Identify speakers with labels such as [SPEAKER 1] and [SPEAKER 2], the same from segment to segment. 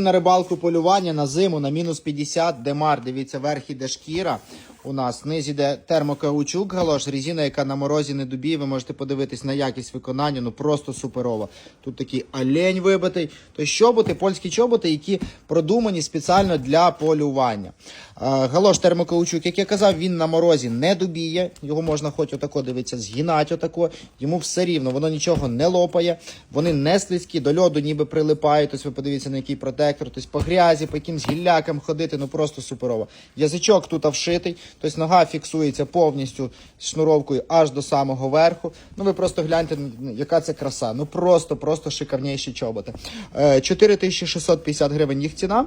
[SPEAKER 1] На рибалку полювання на зиму на мінус 50 демар. Дивіться, верх іде шкіра. У нас низ іде термокаучук галош, резина, яка на морозі не дубіє. Ви можете подивитись на якість виконання, ну просто суперова. Тут такий олень вибитий. То чоботи, польські чоботи, які продумані спеціально для полювання. А, Галош термокаучук, як я казав, він на морозі не дубіє. Його можна хоч отако дивитися, згинати отако. Йому все рівно, воно нічого не лопає, вони не слизькі, до льоду ніби прилипають. Тобто ви подивіться на який протектор, тобто по грязі, по якимсь гіллякам ходити, ну просто суперово. Язичок тут вшитий, тобто нога фіксується повністю шнуровкою аж до самого верху. Ну ви просто гляньте, яка це краса. Ну просто, просто шикарніші чоботи. Е, 4650 гривень їх ціна.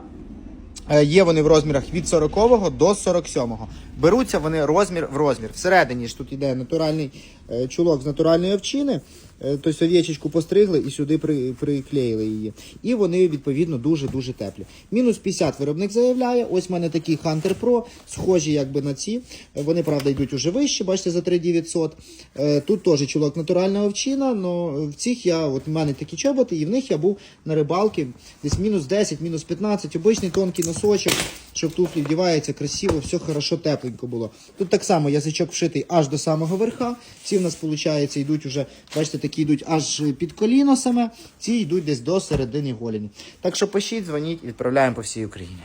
[SPEAKER 1] Е, Є вони в розмірах від 40 до 47. Беруться вони розмір в розмір. Всередині ж тут йде натуральний е, чулок з натуральної овчини. Е, Тобто ов'ячечку постригли і сюди при, приклеїли її. І вони відповідно дуже-дуже теплі. Мінус 50 виробник заявляє. Ось в мене такі Hunter Pro, схожі якби на ці. Е, Вони, правда, йдуть уже вище, бачите, за 3900. Е, Тут теж чулок натуральна овчина, але в цих я, от в мене такі чоботи, і в них я був на рибалки десь мінус 10, мінус 15, обичний тонкий носочок, щоб туфлі вдівається красиво, все хорошо тепленько було. Тут так само язичок вшитий аж до самого верха. Ці в нас, виходить, йдуть уже, бачите, такі йдуть аж під коліно саме, ці йдуть десь до середини голені. Так що пишіть, дзвоніть, відправляємо по всій Україні.